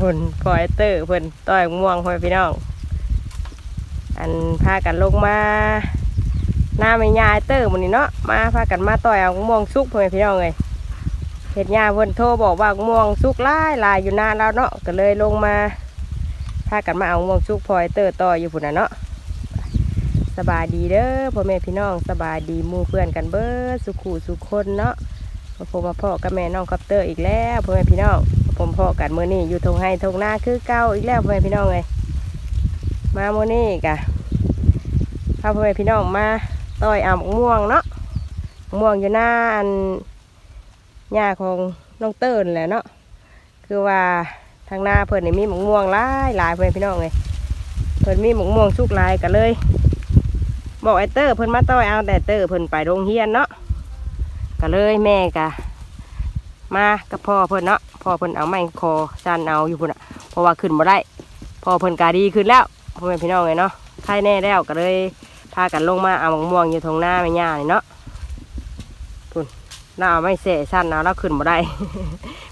พุ่นพอไอเตอร์เพิ่นต่อยม่วงพ่อพี่น้อง อันพากันลงมาหน้าไม่ยาไอเตอร์มันนี่เนาะมาพากันมาต่อยเอาม่วงสุกพ่อพี่น้องเลยเห็ดยาเพิ่นโทรบอกว่าม่วงสุกลายลายอยู่นานแล้วเนาะก็เลยลงมาพากันมาเอาม่วงสุกพอไอเตอร์ต่อยอยู่พุ่นน่ะเนาะสบายดีเด้อพ่อแม่พี่น้องสบายดีมู่เพื่อนกันเบิดสุขูสุขคนเนาะมาพบมาพ่อกับแม่น้องคอปเตอร์อีกแล้วพ่อแม่พี่น้อง มาผมพ่อกันมื้อนี้อยู่ทงไห้ทงหน้าคือเก่าอีกแล้วพ่อแม่พี่น้องเลยมามื้อนี้กะพาพ่อแม่พี่น้องมาต่อยอ่ำม่วงเนาะม่วงอยู่หน้าอันหญ้าของน้องเติ้นแหละเนาะคือว่าทางหน้าเพิ่นนี่มีหมกม่วงหลายหลายพ่อแม่พี่น้องเลยเพิ่นมีหมกม่วงสุกหลายกันเลย บอกไอเตอร์เพิ่นมาต่อยเอาแต่เตอร์เพิ่นไปโรงเรียนเนาะก็เลยแม่กะ มากับพ่อเพิ่นเนาะพ่อเพิ่นเอาไม้คอจันเอาอยู่พุ่นอะเพราะว่าขึ้นมาได้พ่อเพิ่นกาดีขึ้นแล้วพ่อแม่พี่น้องเลยเนาะไข้แน่แล้วก็เลยพากันลงมาเอามะม่วงอยู่ตรงหน้าแม่ย่านี่เนาะพุ่นน่าเอาไม่เสะสั้นเอาแล้วขึ้นมาได้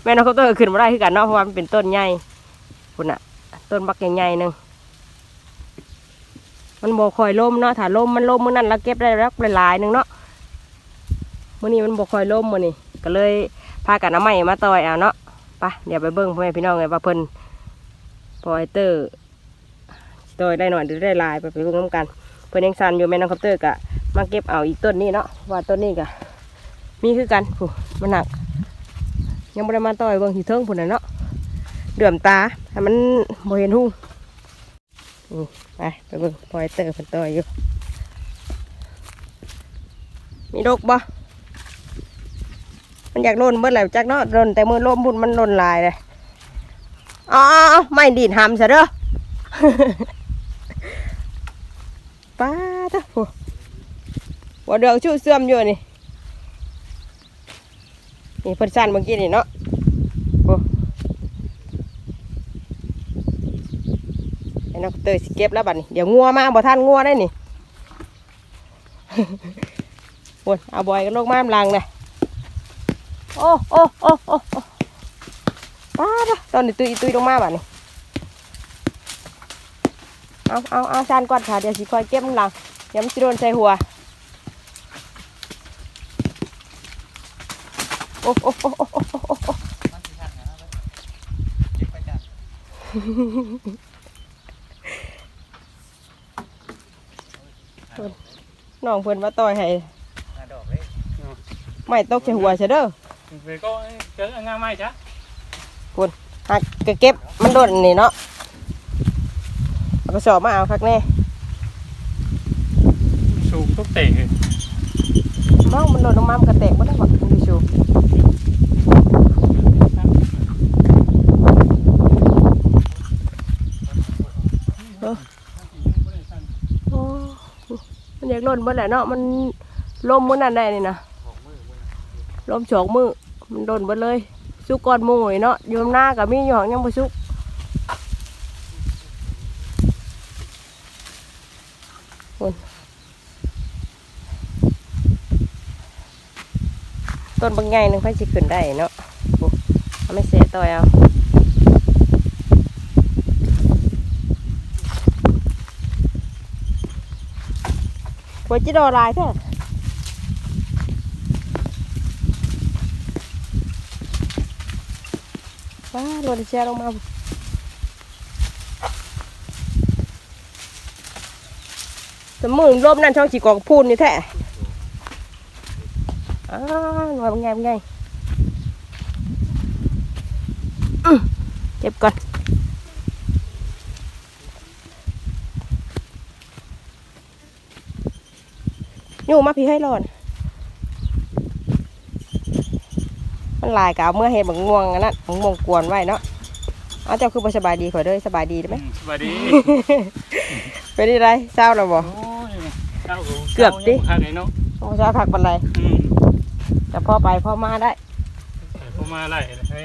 แม่น้องเขาตัวขึ้นมาได้คือกันเนาะเพราะว่ามันเป็นต้นใหญ่พุ่นอะ ต้นบักใหญ่ๆหนึงมันบ่คอยล่มเนาะถ้าล่มมันล่มมื้อนั้นเราเก็บได้รักหลายๆหนึ่งเนาะมื่อนี้มันบคอยล่มมื่อนี้ก็เลย พากันเอาไม้มาต่อยเอาเนาะไปะเดี๋ยวไปเบิ้งพ่อแม่พี่น้องเลยว่าเพิ่นพอไอเตอร์ต่อยได้หน่อยหรือได้ลายไปไปเบิ้งน้ำกัน เพิ่นยังซันอยู่แม่น้องคอปเตอร์กะมาเก็บเอาอีกต้นนี้เนาะว่าต้นนี้กะมีคือกันผู้มันหนัก ยังไม่ได้มาต่อยเบิ้งที่เทิงพุ่นน่ะเนาะเดือมตาให้มันบ่เห็นหูไปไปเบิ้งพอไอเตอร์เพิ่นต่อยอยู่มีดกบ่ มันอยากโดนเบิดแล้วจักเนาะโดนแต่มือล้มพุ่นมันโดนลายเลยอ๋อไม่ดีดหำซะเด้อป้าตะโหว่าเดืองชู้เสื่อมอยู่นี่นี่เพิ่นสั่นเมื่อกี้นี่เนาะโอ้ไอ้นกเตยสิเก็บแล้วบัดนี้เดี๋ยวงัวมาบ่ทันงัวได้นี่โอ้ยเอาบอยกันลงมาลังเลย โอ้โอ้โอ้โอ้โอ้ป้าดตอนนี้ตุยตุยลงมาบ่ะนี่เอาเอาเอาชานก่อนค่ะเดี๋ยวสิคอยเก็บมันหลังเดี๋ยวมันสิโดนใส่หัวโอ้โอ้โอ้โอ้โอ้โอ้โอ้น้องเพิ่นมาต่อยให้ À, đỏ đấy ไม่ตกใส่หัวเสียเด้อ về có cái ngang mai chá หักก็เก็บมันโดนนี่เนาะเอากระสอบมาเอาคักแน่ sùn thuốc tể เมามันโดนลงมามันกระแตกบ่ได้บ่คุณผู้ชม โอ้มันอยากล่นบ่แหละเนาะมันลมมื้อนั้นได้นี่นะ ลมสองมือมันโดนเบิดเลย สุกก่อนมู่นี่เนาะอยู่หน้าก็มีอยู่ห้องยังบ่สุกคนต้นบางใหญ่หนึงไผสิขึ้นได้เนาะเอาไม่เสียต่อยเอาหัวจิโดลายแท้ ว้าโดนแช่ลงมาสมือลมนั่นช่องจีกองพูนนี่แท้อ้าวหน่อยเป็นไงเป็นไงเก็บก่อนอยู่มาพี่ให้รอน มันลายกเอาเมื่อเห็นบังม่วงอันนั้นบังม่วงกวนไว้เนาะเอาเจ้าคือบ่สบายดีขอเด้อสบายดีได้ไหม và đi เป็นที่ไรเศร้าแล้วบ่ sao Cướp đi. hàng này nó โอ้เศร้าคักปันไร ừ แต่พ่อไปพ่อมาได้ phải cô ma lại thế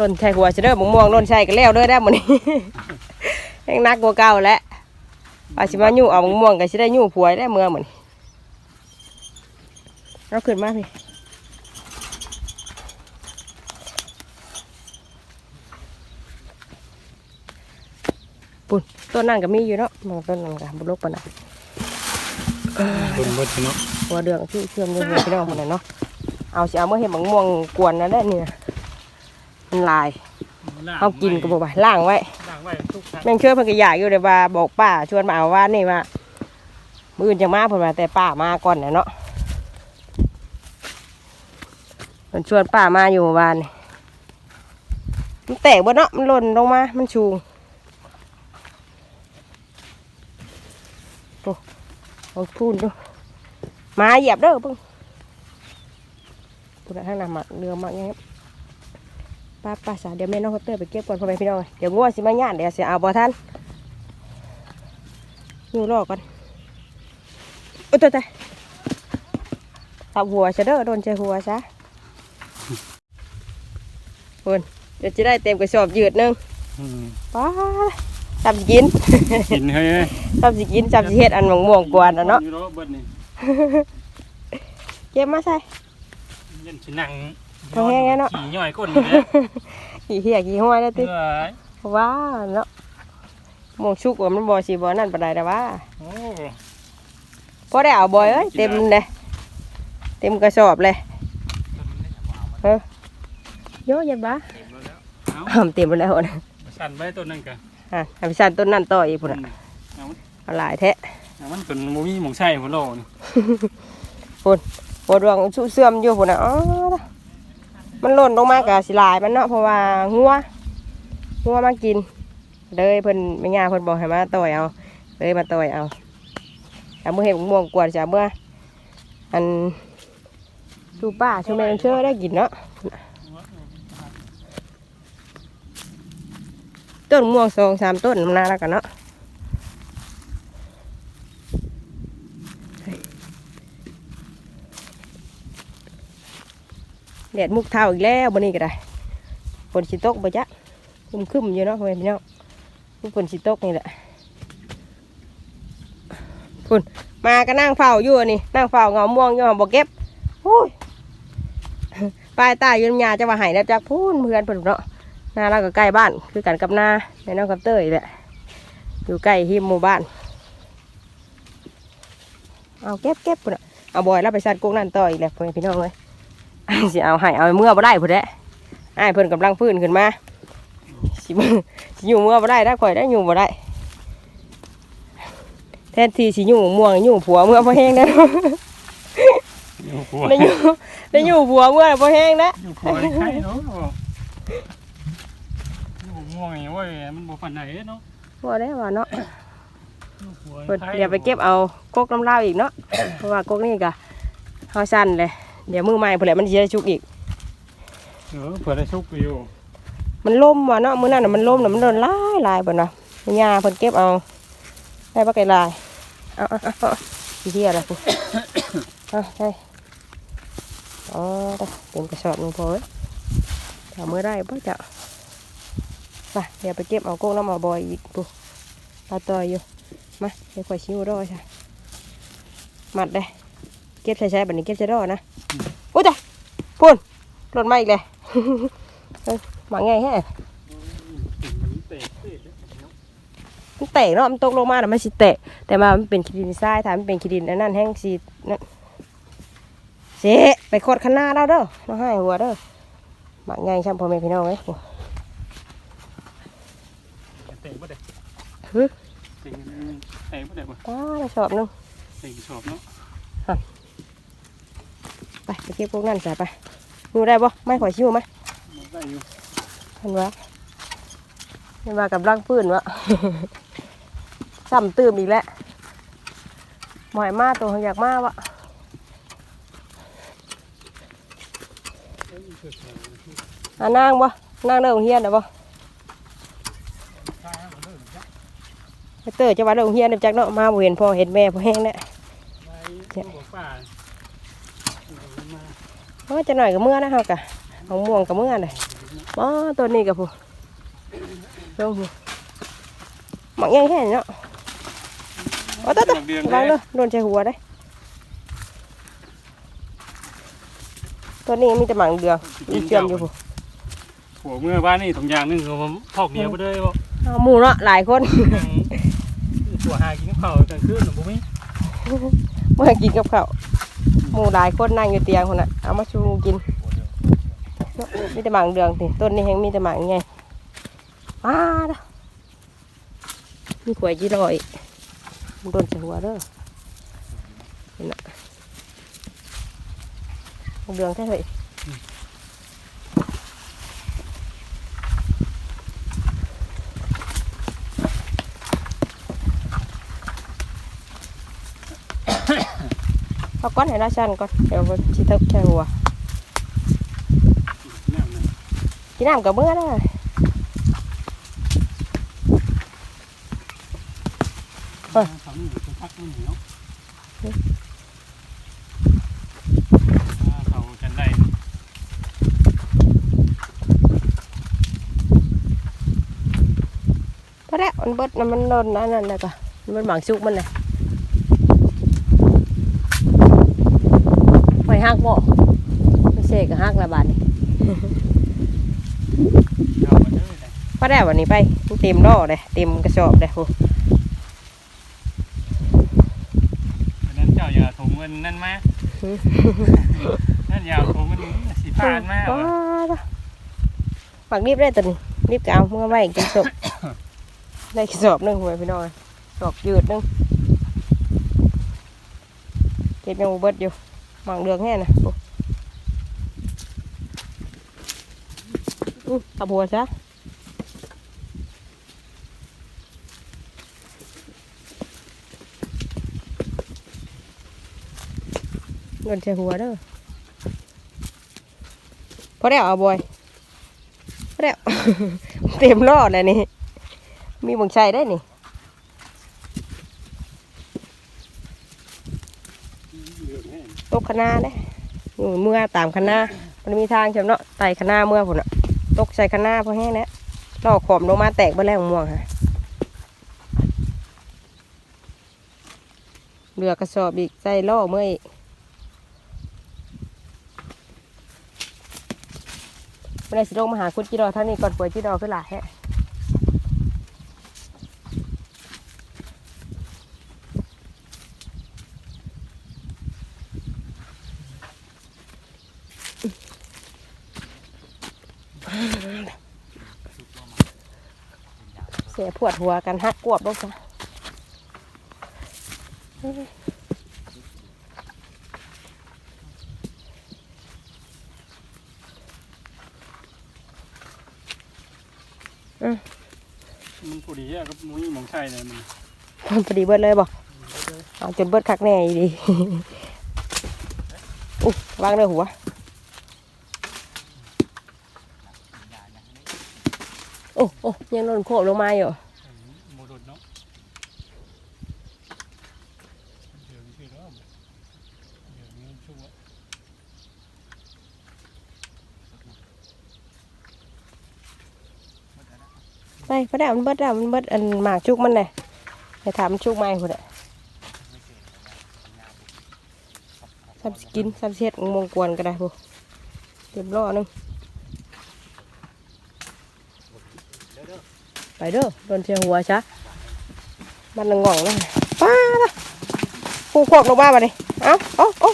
ล่นใช่หัวเสยเด้อบังม่วงล่นใช่กันแล้วเด้อได้หมดนี้ ยังนักกว่าเก่าแล้ว ว่าสิมายู่เอาบังม่วงก็สิได้ยู่ผัวได้เมื่อหมดนี้เราขึ้นมาพี่ปุ่นต้นนั่นก็มีอยู่เนาะมันต้นนั่นก็บุลุกปะนะบนบนเนาะหัวเดืองที่เชื่อมด้วยพี่น้องมันน่ะเนาะเอาสิเอาเมื่อเห็นบังม่วงกวนนั่นแหละนี่นะมันลายเอากินก็บอกว่าล่างไว้ล้างไว้ทุกครั้งแม่งเชื่อเพิ่นก็อยากอยู่เลยว่าบอกป้าชวนมาเอาว่านี่ว่ามื้ออื่นจะมาเพิ่นว่าแต่ป้ามาก่อนน่ะเนาะเพิ่นชวนป้ามาอยู่เมื่อวานนี่มันแตกบ่เนาะมันหล่นลงมา มันชูงโอ้เอาพูนดูมาเหยียบเด้อเพิ่งพูดทางหน้ามักเรือมักยังไง ป้าป้าสาเดี๋ยวแม่น้องเขาเตอร์ไปเก็บก่อนพ่อแม่พี่น้องเดี๋ยวงัวสิมาย่านเดี๋ยวสิเอาบ่ทันอยู่รอก่อนโอ้ยตายตายตับหัวซะเด้อโดนใจหัวซะคุณเดี๋ยวจะได้เต็มกระสอบยืดหนึงอืมป้าจับสิกินกินเฮ้ยจับสิกินจับสิเฮ็ดอันหม่องม่วงกวนอะเนาะอยู่เนาะเบิดนี่เก็บมาใส่ยันสินั่ง พอแห้งแล้วเนาะขี่ย่อยก้นอยู่แล้วขี้เหี้ยขี้ห้อยแล้วติเอ้ยว้าเนาะหมวงชุกว่ามันบ่สิบ่นั่นปานใดแต่ว่าโอ้พอได้เอาบ่อยเอ้ยเต็มเลยเต็มกระสอบเลยเออโยยันบ้าเต็มแล้วแล้วเอาอ่ำเต็มไปแล้วนะสั่นไว้ต้นนั่นกันอะเอาไปสั่นต้นนั่นต่ออีกพุ่นอะเอามันเอาหลายแท้เอามันจนบ่มีหมองใช่หัวโลนี่ปวดดวงชุเสื่อมอยู่พุ่นอะอ๋อ มันหล่นลงมากะสิลายมันเนาะเพราะว่างัวงัวมากิน เลยเพิ่นแม่ย่าเพิ่นบอกให้มาต่อยเอา เลยมาต่อยเอาเอามื่อเห็นม่วงกวนจะเมื่ออันดูป้าชูแมงเชื่อได้กินเนาะต้นม่วงสองสามต้นมันน่ารักกันเนาะ แดดมุกเท้าอีกแล้วบนนี้ก็ได้ฝนสิตกบ่จ๊ะคึมคึมอยู่เนาะพ่อแม่พี่น้องฝนสิตกนี่แหละฝนมาก็นั่งเฝ้าอยู่นี่นั่งเฝ้าเงาม่วงอยู่บ่เก็บโอ้ยปลายตายยืนยาจะว่าใหายแล้วจากพูนเพื่อนเพิ่นเนาะนาเราก็ใกล้บ้านคือกันกับนาแม่น้องกับเต้ยแหละอยู่ใกล้หิมหมู่บ้าน เอาเก็บเก็บพุ่นน่ะเอาบอยแล้วไปซัดกุ้งนั่นต่ออีกแหละพ่อแม่พี่น้องเลย สิเอาให้เอาเมื่อบ่ได้พุ่นแหละอ้ายเพิ่นกำลังฟื้นขึ้นมาสิมือสิอยู่เมื่อบ่ได้ถ้าข่อยได้อยู่บ่ได้ แทนที่สิอยู่ม่วงอยู่ผัวเมื่อบ่แห้งนะอยู่ผัวได้อยู่ได้อยู่ผัวเมื่อบ่แห้งนะอยู่ผัวไข่เนาะอยู่ง่วงอย่างเว้ยมันบ่ฝันไหนเนาะบ่ได้ว่าเนาะอยู่ผัวเพิ่นไข่เดี๋ยวไปเก็บเอากกน้ำลาวอีกเนาะเพราะว่ากกนี่ก็เฮาสั้นเลย เดี๋ยวมือใหม่พุ่นแหละมันสิได้ชุกอีก เออเผื่อได้ชุกอยู่ มันล่มว่ะเนาะมื้อนั้นน่ะมันล่มน่ะมันโดนหลายหลายบ่เนาะย่าเพิ่นเก็บเอา ได้บ่ไกลลายเอาเอาเอาเอาสิเที่ยละพุ่นเอาใช่อ๋อได้เต็มกระสอบหนึงพอเอ้ยถ้ามื้อได้บ่จะไปเดี๋ยวไปเก็บเอากกน้ำเอาบอยอีกปุ๊ปลาต่อยอยู่มาเดี๋ยวข่อยชิวรอใช่มัดเลยเก็บใช้ใช้แบบนี้เก็บใช้รอนะอุ้ยจ้ะพูนหล่นมาอีกเลยเอ้ยหมาไงแฮะมันเตะเตะมันแตกเนาะมันตกลงมาแล้วมันสิแตกแต่มามันเป็นขี้ดินทรายถ้ามันเป็นขี้ดินอันนั้นแห้งสีนั่นเจ๊ไปโคตรข้างหน้าเราเด้อน้องให้หัวเด้อหมาไงช่างพ่อแม่พี่น้องเอ้ยเตะบ่ได้ฮึเตะเตะบ่ได้บ่ตาเราชอบนึงเตะชอบเนาะ ไปไปเก็บพวกนั้นใส่ไปอยู่ได้บ่ไม่ข่อยชิวไหมบ่ได้อยู่เห็นวะเห็นว่ากับร่างปื้นวะซ้ำตื่มอีกแล้วหมอยมาตัวอยากมาวะอ่านางบ่นางเด้อเฮียนนะบ่เตอร์จะว่าเด้อเฮียนจักเนาะมาเห็นพ่อเห็นแม่พ่อแห้งแล้ว ไปบ่ป่ามา โอ้ยจะหน่อยกับเมื่อนะเฮากะเอาม่วงกับเมื่อเลยบ่ตัวนี้กับผู้ลงผู้หมักยังแค่นี้เนาะโอ้ตะตะเดือนวางเลเลยยโดนใจหัวได้ตัวนี้มีแต่หมากเดืองมีเชื่อมอยู่ผู้หัวเมื่อบ้านนี่สองอย่างหนึงคือผมพอกเหนียวไปเลยบ่เอาหมู่เนาะหลายคนตัวหากินข้าวกลางคืนหรือบ่มีเมื่อกินกับข้าว หมู่หลายคนนั่งอยู่เตียงคนน่ะเอามาชูกินมีแต่หมางเดืองสิต้นนี้แฮงมีแต่หมางไงว้าดมีขวยยี่ร้อยมันโดนใส่หัวเด้อเห็น่ะหมเดืองแค่เลย เอาก้อนให้หน้าชันก่อนเดี๋ยวมันชิทับแค่หัวน้ำน่ะกินน้ำกับเมื่อได้เอ้ยทำนี่ตัวพักมันเหนียวอ่าเขากันได้พอแล้วมันเบิดน้ำมันโดนนั่นนั่นเลยก็มันหมางชุกมันเลยหอยหักบ่ ไม่ใช่ก็หักละบาทนี่เอามาเลยเลยพอแล้ววันนี้ไปมันเต็มรอเลยเต็มกระสอบเลยโหวันนั้นเจ้าอย่าถงเงินนั่นมา นั่นอย่าถงเงินสีผ่านมาว้าว่ะวหมักรีบได้ตัวนี้รีบก็เอาเมื่อไว้กินศพได้กระสอบหนึงหวยพี่น้อยดอกยืดหนึงเก็บยังบ่เบิดอยู่หมังเดืองแห้นะโอ้อื้อ เอาบัวซะเงินใส่หัวเด้อพอแล้วเอาบอยพอแล้วเต็มรอดเลยนี่ มีบังชัยได้นี่ตกคณะเด้อยู่เมื่อตามคณะมันมีทางใช่เนาะไต่คณะเมื่อผุนอะ ตกใส่คณะพอแห้งแล้วลอกขอมลงมาแตกเบ่แล้วม่วงฮะเหลือกระสอบอีกใส่ล่อเมื่อยไม่ได้สิลงมาหาคุณจิรอท่านนี้ก่อนป่วยจิรอขึ้นหลายแฮะเสีย ปวดหัวกันฮักกวบลงจ้ะมันพอดีอะก็มุ้ยหมองใช่เลยมันพอดีเบิดเลยบอกเอาจนเบิดคักแน่อีดีอุ๊ยวางเลยหัวโอ้โอ้ยังโดนโคบลงมาอยู่ พระดามันเบิดดามันเบิดอันหมากชุกมันเลยไปถามชุกไม่คนอ่ะสามสกินสามเช็ดมงกวนก็ได้บุเต็มล้อนึงไปเด้อโดนเชียหัวช้ะมันละงองเลยป้าละผู้พวกลงมาบ่ดิเอ้าเอ้าเอ้า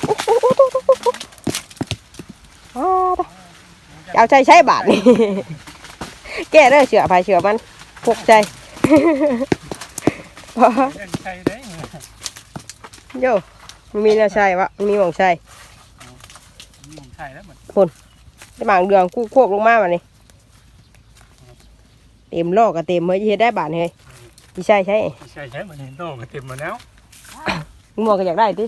เอาใจใช้บาทนี่แก้เด้อเสือไปเสือมัน พกใจเล่นใช่ได้โยมันมีแนวใช่วะมันมีหมองใช่หมองใช่แล้วมันจะหมางเดืองคู่ควบลงมาบ่นี่เต็มโลกก็เต็มเมื่อเฮ็ดได้บาทเฮ้ยอีใช่ใช่ใช่ใช่มันเห็นโตมันเต็มมาแล้วมึงบอกก็อยากได้ติ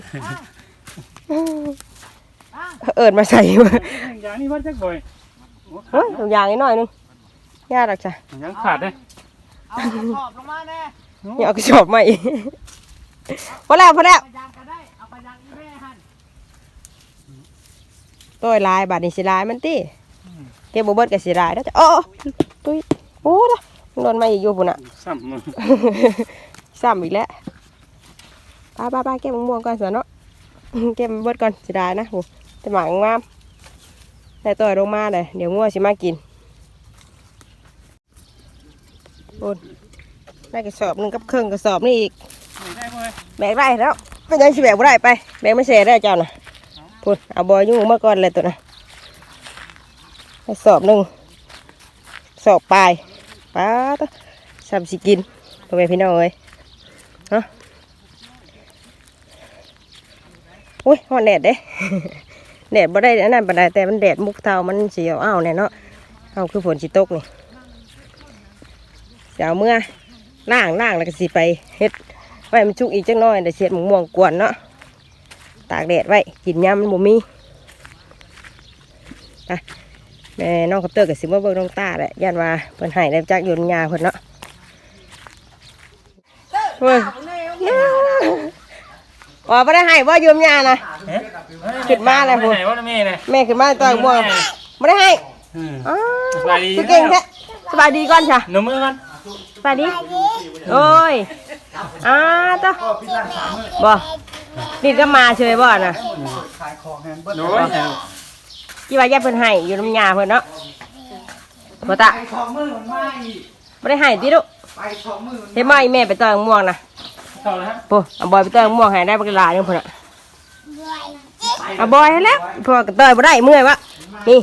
เอิญมาใส่มาอย่างนี้วัดจักบ่อยเฮ้ยตัวอย่างนิดหน่อยนึงยากหรอกจ้ะยังขาดเลย เอากระสอบลงมาแน่อย่าเอากระสอบมาอีกพอแล้วพอแล้วไปยางก็ได้เอาไปยางอีแม่หันตัวลายบาทนี่สิลายมันติเก็บบ่เบิดก็สิลายแล้วจ้ะโอ้ตุ้ยโอ้ละมันโดนมาอีกอยู่พุ่นน่ะซ้ำมันซ้ำอีกแล้วป้าป้าป้าเก็บมะม่วงก่อนสิเนาะเก็บมันเบิดก่อนสิได้นะโหจะหมางงามได้ต่อยลงมาเลยเดี๋ยวงัวสิมากิน โอนได้กระสอบหนึ่งกับเครื่องกระสอบนี่อีก ได้ไหมแบกได้แล้วเป็นยังสิแบกบ่ได้ไป แบกไม่เสียได้เจ้าน่ะพูดเอาบอยยุ่งมาก่อนเลยตัวน่ะกระสอบหนึ่งสอบปลายป้าตะสามสิกินพ่อแม่พี่น้องเอ้ยเนาะอุ้ยหอนแดดเด้ แดดบ่ได้อันนั้นบ่ได้แต่มันแดดมุกเทามันสีเอาอ้าวเนี่ยเนาะเอาคือฝนสิตกนี่ เดี๋ยวเอาเมื่อล่างล่างแล้วก็สิไปเฮ็ดไว้มันชุกอีกจังน้อยเดี๋ยวเสียดหมงม่วงกวนเนาะตากแดดไว้กินยำมันบ่มีไปแม่น้องคัปเตอร์กับซิมเบอร์เบิร์น้องตาแหละยันว่าเพิ่นให้ได้จักโยนยาเพิ่นเนาะเฮ้ยอ๋อไม่ได้ให้ว่าโยมยานะขึ้นมาเลยพูดไหนวะแม่เนี่ยแม่ขึ้นมาตัวม่วงไม่ได้ให้อ๋อสบายดีคือเก่งแท้สบายดีก่อนจ้ะหนุ่มมือกัน สบายดี โอ้ยอ่าต่อบ่นี่ก็มาเฉยบ่น่ะหนุ่มกี่ว่าแย่เพิ่นให้อยู่น้ำยาเพิ่นเนาะบ่ตะไปของมือมันไม่บ่ได้ให้ติลูกไปของมือมันเฮ็ดมาอีแม่ไปต่อยม่วงนะเข้าแล้วฮะโอ้เอาบอยไปต่อยม่วงให้ได้บักหลายนึงพุ่นน่ะเอาบอยให้แล้วพวกก็ต่อยบ่ได้เมื่อยวะนี่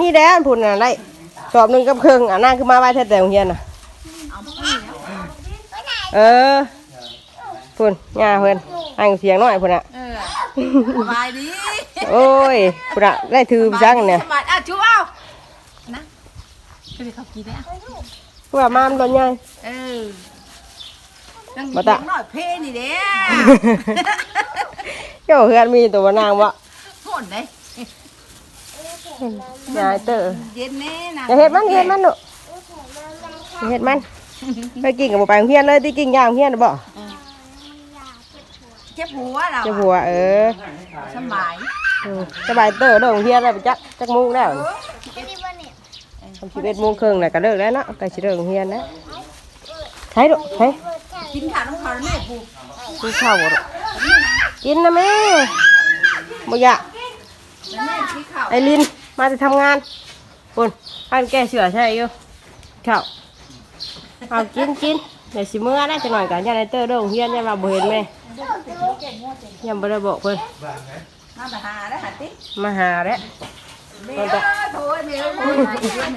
นี่แด้พุ่นน่ะได้ส อบหนึงกับครึ่งอะนั่งขึ้นมาไว้แท้แต่โรงเรียนน่ะเออพุ่นย่าเพิ่นให้เสียงน้อยพุ่นน่ะเออสบายดีโอ้ยพุ่นน่ะได้ถือไปจังเนี่ยสบายอะชูเอานะไปดิเขากินเนี่ยว่ามามันบ่ใหญ่เออนั่งมาตะเสียงหน่อยเพลนี่เด้เจ้าเฮือนมีตัวบ่นางบ่โหดเลย ยายเตอเย็นแน่นะอย่าเฮ็ดมันอย่าเฮ็ดมันลูกอย่าเฮ็ดมันไปกินกับบ่ไปโรงเรียนเลยที่กินยาโรงเรียนน่ะบ่เจ็บหัวเราเจะหัวเออสบายอืมสบายเตอเด้อโรงเรียนแล้วไปจักจักโมงแล้วทำสิบเอ็ดโมงครึ่งน่ะก็เลิกแล้วเนาะใกล้สิเลิกโรงเรียนแล้วใช่ลูกใช่กินข้าวน้องเขาแม่ผูกกินข้าวบ่ลูกกินนะแม่บ่อยากแล้วแม่กินข้าวไอลิน มาจะทำงานปุ่นพันแก้เสือใช่อยู่ข้าวเอากินกินเดี๋ยวสิเมื่อได้จะหน่อยกันยันไอเตอร์เด้อโรงเรียนยันมาบ่เห็นแม่ยังบ่ได้บอกเพิ่นมาไปหาได้หัดติมาหาแล้วเดี๋ยวโถ่เดี๋ยวโถ่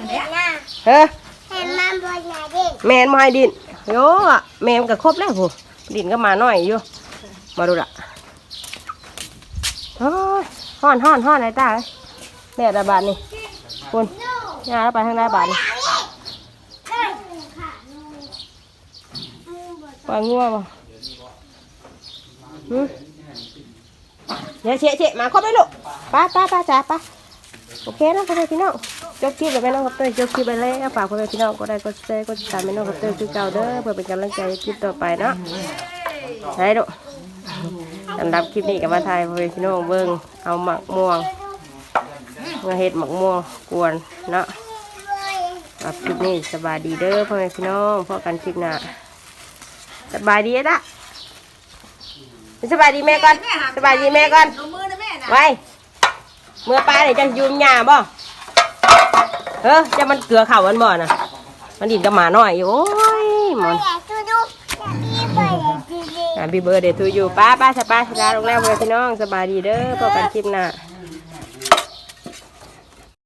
เดี๋ยวเนี่ยเฮ้อเห็นมันบนไหนดิแม่นมาให้ดินโยอะแม่มันก็ครบแล้วผู้ดินก็มาหน่อยอยู่มาดูละโอ้ยฮ้อนฮ้อนฮ้อนไอ้ตาเอ้ย แม่ระบาดนี่คุณยาแล้วไปทางใดบาดนี่ปล่อยงัวบ่เดี๋ยวเชะเชะมาครบเลยลูกป้าป้าป้าจ๋าป้าโอเคนะพ่อแม่พี่น้องจบคลิปแล้วแม่น้องกับเต้ยจบคลิปไปแล้วฝากพ่อแม่พี่น้องก็ได้กดแชร์กดติดตามแม่น้องกับเต้ยคือเก่าเด้อเพื่อเป็นกำลังใจคลิปต่อไปเนาะใช่ลูกสำหรับคลิปนี้กับมาถ่ายพ่อแม่พี่น้องเบิ่งเอาหมักม่วง มาเฮ็ดหมักม่วงกวนเนาะสำหรับคลิปนี้สบายดีเด้อพ่อแม่พี่น้องพอกันคลิปหน้าสบายดีอะสบายดีแม่ก่อนสบายดีแม่ก่อนลงมือนะแม่นะไว้เมื่อปลาเนี่ยจะอยืมหญ้าบ่เฮ้อจะมันเกลือเข่ามันบ่น่ะ มันดินกับหมาน้อยอยู่โอ้ยหมอนอยากดูดูอยากพี่ไปอยากดูดูอ่าบีเบอร์เดทูอยู่ป้าป้าสป้าสลาลงแล้วเพื่อนพี่น้องสบายดีเด้อพบกันคลิปหน้าบ